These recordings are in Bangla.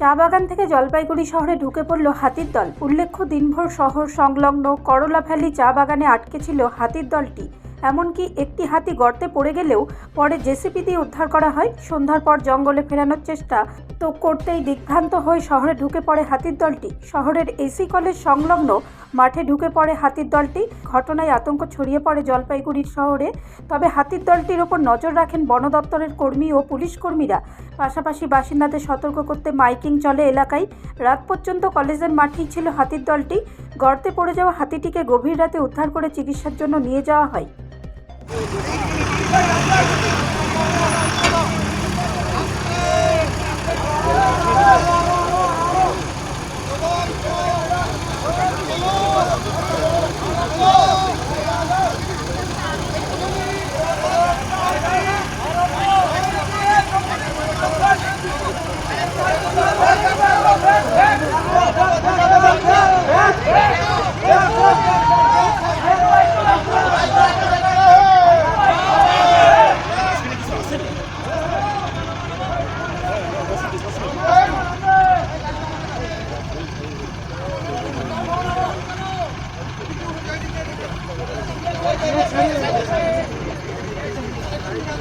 চা বাগান থেকে জলপাইগুড়ি শহরে ঢুকে পড়ল হাতির দল। উল্লেখ্য, দিনভর শহর সংলগ্ন করলা ভ্যালি চা বাগানে আটকে ছিল হাতির দলটি। এমনকি একটি হাতি গর্তে পড়ে গেলেও পরে জেসিপি দিয়ে উদ্ধার করা হয়। সন্ধ্যার পর জঙ্গলে ফেরানোর চেষ্টা তো করতেই দিগ্ভ্রান্ত হয়ে শহরে ঢুকে পড়ে হাতির দলটি। শহরের এসি কলেজ সংলগ্ন মাঠে ঢুকে পড়ে হাতির দলটি। ঘটনায় আতঙ্ক ছড়িয়ে পড়ে জলপাইগুড়ির শহরে। তবে হাতির দলটির ওপর নজর রাখেন বন দপ্তরের কর্মী ও পুলিশ কর্মীরা। পাশাপাশি বাসিন্দাদের সতর্ক করতে মাইকিং চলে এলাকায়। রাত পর্যন্ত কলেজের মাঠেই ছিল হাতির দলটি। গর্তে পড়ে যাওয়া হাতিটিকে গভীর রাতে উদ্ধার করে চিকিৎসার জন্য নিয়ে যাওয়া হয়। Oh,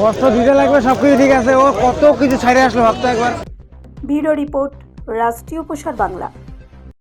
কষ্ট দিতে লাগবে সব কিছু ঠিক আছে। ও কত কিছু ছাড়ে আসলো, ভাবতো একবার। ভিডিও রিপোর্ট, রাষ্ট্রীয় প্রসার বাংলা।